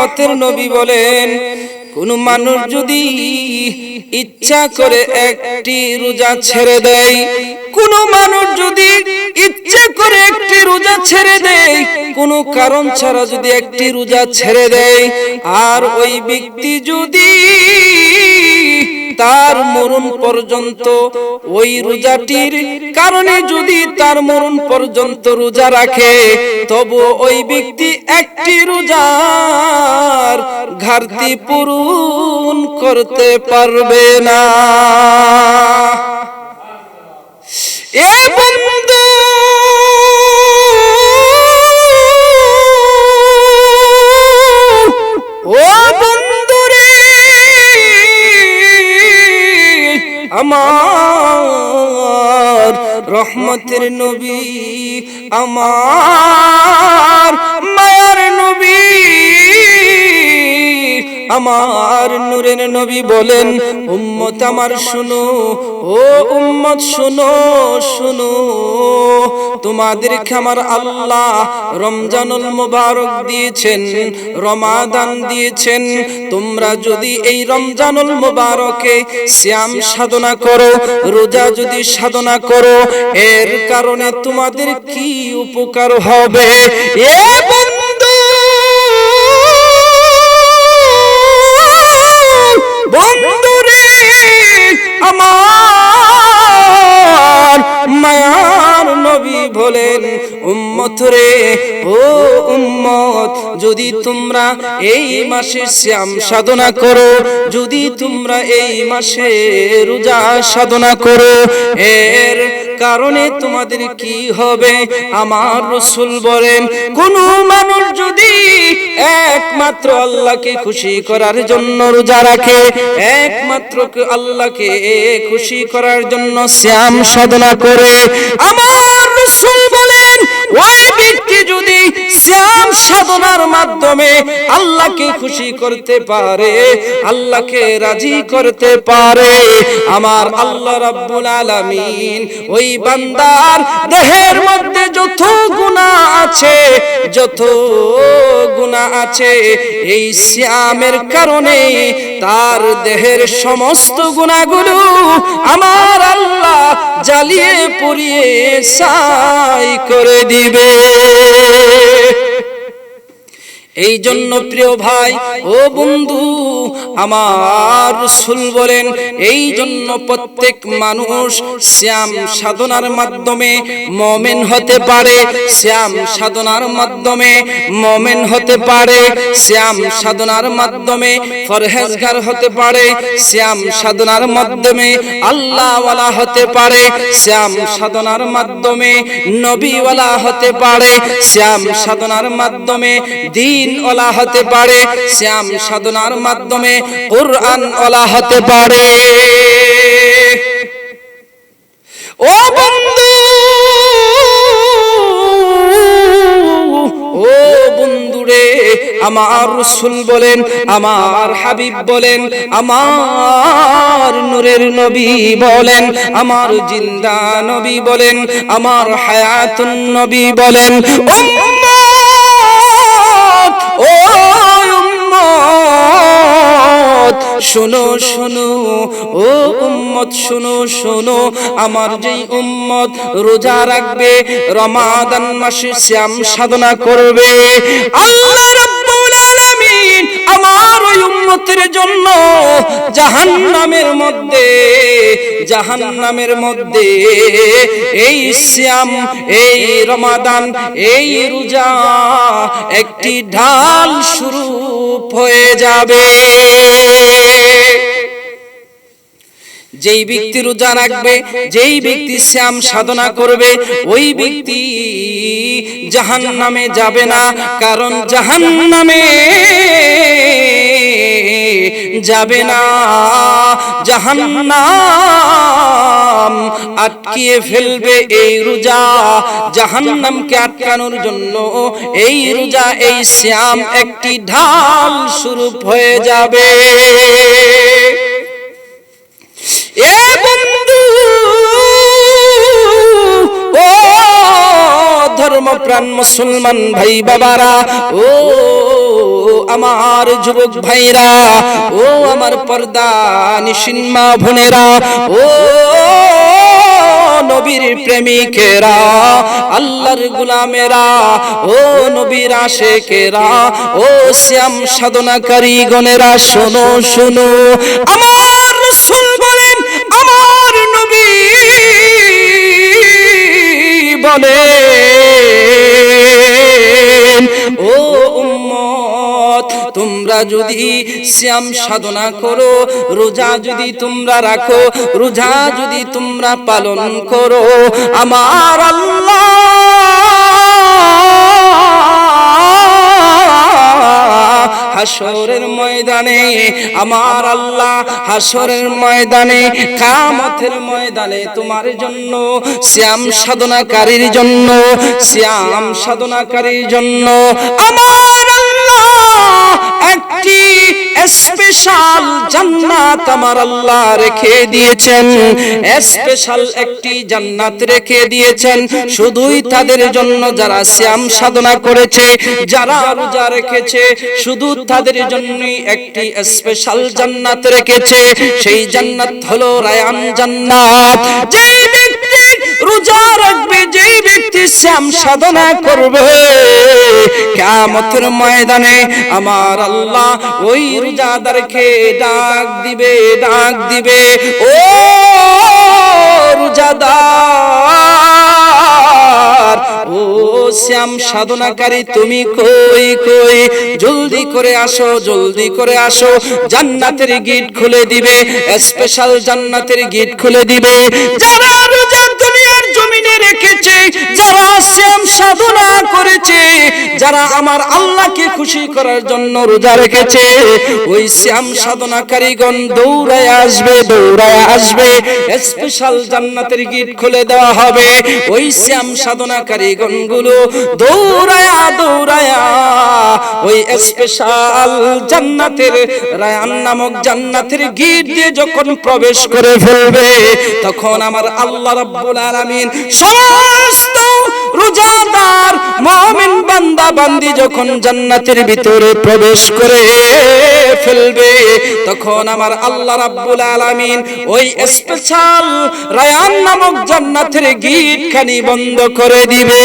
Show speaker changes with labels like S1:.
S1: রহমতের নবী বলেন, কোন মানুষ যদি ইচ্ছা করে একটি রোজা ছেড়ে দেয়, কোন মানুষ যদি ইচ্ছা করে একটি রোজা ছেড়ে দেয়, কোনো কারণ ছাড়া যদি একটি রোজা ছেড়ে দেয়, আর ওই ব্যক্তি যদি তার মরণ পর্যন্ত, ওই রোজাটির কারণে যদি তার মরণ পর্যন্ত রোজা রাখে, তবু ওই ব্যক্তি একটি রোজার ঘাটতি পূরণ করতে পারবে না। এ বন্ধু রহমতের নবী আমার আমার নূরের নবী বলেন, উম্মত আমার শুনো, ও উম্মত শুনো শুনো। তোমাদেরকে আমার আল্লাহ রমজানুল মুবারক দিয়েছেন, রমাদান দিয়েছেন। তোমরা যদি এই রমজানুল মুবারকে শ্যাম সাধনা করো, রোজা যদি সাধনা করো, এর কারণে তোমাদের কি উপকার হবে? এ বন্ধুরে, আমার মায়ার নবী বলেন, উম্মত রে, ও উম্মত, যদি তোমরা এই মাসে শ্যাম সাধনা করো, যদি তোমরা এই মাসে রোজা সাধনা করো, এর কারণে তোমাদের কি হবে? আমার রসুল বলেন, কোন মানুষ যদি একমাত্র আল্লাহকে খুশি করার জন্য রোজা রাখে একমাত্র আল্লাহকে খুশি করার জন্য শ্যাম সাধনা করে, আমার আল্লাহকে খুশি করতে পারে আল্লাহকে রাজি করতে পারে। আমার আল্লাহ রাব্বুল আলামিন ওই বান্দার দেহের মধ্যে যত গুনাহ আছে যত গুনাহ আছে এই শ্যামের কারণে তার দেহের সমস্ত গুণাগুলো আমার আল্লাহ জ্বালিয়ে পুড়িয়ে সাই করে দিবে। এই জন্য প্রিয় ভাই, ও বন্ধু, আমার রসুল বলেন এই জন্য প্রত্যেক মানুষ শ্যাম সাধনার মাধ্যমে মমেন হতে পারে, শ্যাম সাধনার মাধ্যমে মমেন হতে পারে, শ্যাম সাধনার মাধ্যমে ফরহেজগার হতে পারে, শ্যাম সাধনার মাধ্যমে আল্লাহওয়ালা হতে পারে, শ্যাম সাধনার মাধ্যমে নবীওয়ালা হতে পারে, শ্যাম সাধনার মাধ্যমে দিন ওলা হতে পারে, শ্যাম সাধনার মাধ্যমে কোরআন ওলা হতে পারে। ও বন্ধু, ও বন্ধুরে আমার রসুল বলেন, আমার হাবিব বলেন, আমার নূরের নবী বলেন, আমার জিন্দা নবী বলেন, আমার হায়াতুন নবী বলেন। ও শোনো শোনো, ও উম্মত, শোনো শোনো, আমার যেই উম্মত রোজা রাখবে, রমাদান মাসে শ্যাম সাধনা করবে। আল্লাহ রাব্বুল আলামিন আমার ওই উম্মতের জন্য জাহান্নামের মধ্যে জাহান্নামের মধ্যে। এই শ্যাম এই রমাদান, এই রোজা একটি ঢাল স্বরূপ হয়ে যাবে। যেই ব্যক্তি রোজা রাখবে, যেই ব্যক্তি শ্যাম সাধনা করবে, ওই ব্যক্তি জাহান নামে যাবে না, কারণ জাহান নামে যাবে না। জাহান্নাম আটকিয়ে ফেলবে এই রোজা। জাহান্নামকে আটকানোর জন্য এই রোজা, এই শ্যাম একটি ঢাল স্বরূপ হয়ে যাবে। এ বন্ধু, ও ধর্মপ্রাণ মুসলমান ভাই বাবারা, ও আমার যুবক ভাইরা, ও আমার পর্দা নিসিন্মা বোনেরা, ও নবীর প্রেমিকেরা, আল্লাহর গুলামেরা, ও নবীর আশেকেরা, ও শ্যাম সাধনাকারী গণেরা, শোনো শোনো। আমার রাসূল বলেন, আমার নবী বলেন, ও তোমরা যদি শ্যাম সাধনা করো, রোজা যদি তোমরা রাখো, রোজা যদি তোমরা পালন করো, আমার হাসরের ময়দানে, আমার আল্লাহ হাসরের ময়দানে কামতের ময়দানে তোমার জন্য শ্যাম সাধনাকারীর জন্য শ্যাম সাধনাকারীর জন্য, আমার একটি স্পেশাল জান্নাত আমার আল্লাহ রেখে দিয়েছেন। স্পেশাল একটি জান্নাত রেখে দিয়েছেন। শুধুই তাদের জন্য যারা শ্যাম সাধনা করেছে, যারা রোজা রেখেছে, শুধু তাদের জন্যই একটি স্পেশাল জান্নাত রেখেছে। সেই জান্নাত হলো রায়ান জান্নাত। যেই রোজা রাখবে, যেই ব্যক্তি শ্যাম সাধনা করবে, কিয়ামতের ময়দানে আমার আল্লাহ ওই রোজাদারকে ডাক দিবে ডাক দিবে, ও রোজাদার, ও শ্যাম সাধনাকারী, তুমি কই কই? জলদি করে আসো, জলদি করে আসো, জান্নাতের গেট খুলে দিবে স্পেশাল জান্নাতের গেট খুলে দিবে, যারা রোজা রেখেছে যারা শ্যাম সাধনা করেছে, যারা আমার আল্লাহকে খুশি করার জন্য রোজা রেখেছে, ওই শ্যাম সাধনাকারীগণ দৌড়ায় আসবে দৌড়ায় আসবে স্পেশাল জান্নাতের গিট খুলে দেওয়া হবে, ওই শ্যাম সাধনাকারীগণগুলো দৌড়ায়া দৌড়ায়া ওই স্পেশাল জান্নাতের রায়ান নামক জান্নাতের গেট দিয়ে যখন প্রবেশ করে ফেলবে তখন আমার আল্লাহ রাব্বুল আলামিন সমস্ত রোজাদার মুমিন বান্দা বান্দি যখন জান্নাতের ভিতরে প্রবেশ করে ফেলবে তখন আমার আল্লাহ রাব্বুল আলামিন ওই স্পেশাল রায়ান নামক জান্নাতের গেট খানি বন্ধ করে দিবে।